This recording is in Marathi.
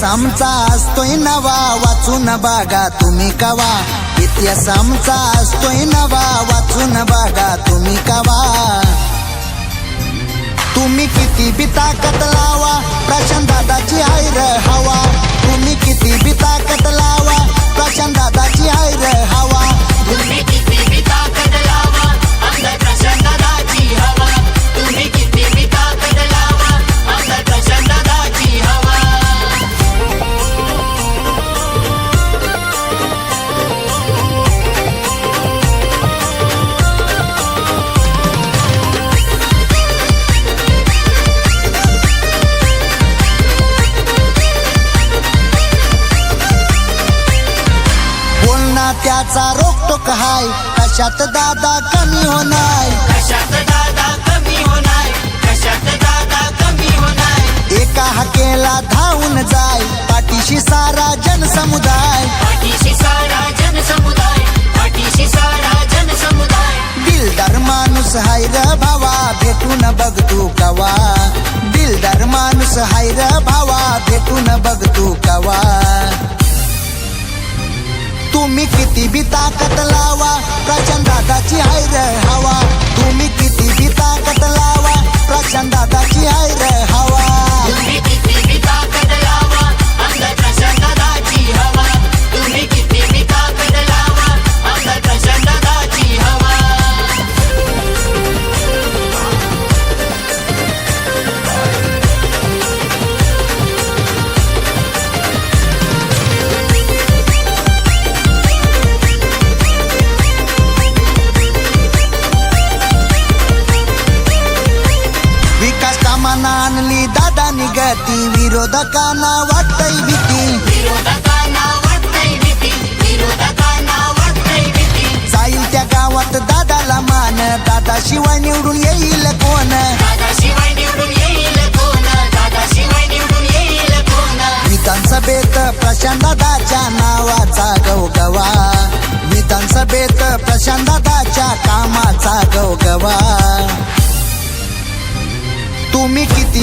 समचा असतोय नवा वाचून बागा तुम्ही कवा. इतिहास आमचा असतोय नवा वाचून बागा तुम्ही कवा. तुम्ही किती बी ताकद लावा प्रशा दादाचा रोकटोक हाय. कशात दादा कमी होणार? कशात दादा भी ताकत लग ना आणली दादा निघाती विरोधकांना वाटतय भीती जाईल त्या गावात दादाला मान दादा शिवाय निवडून येईल कोण? विधानसभेत प्रशांत दादाच्या नाव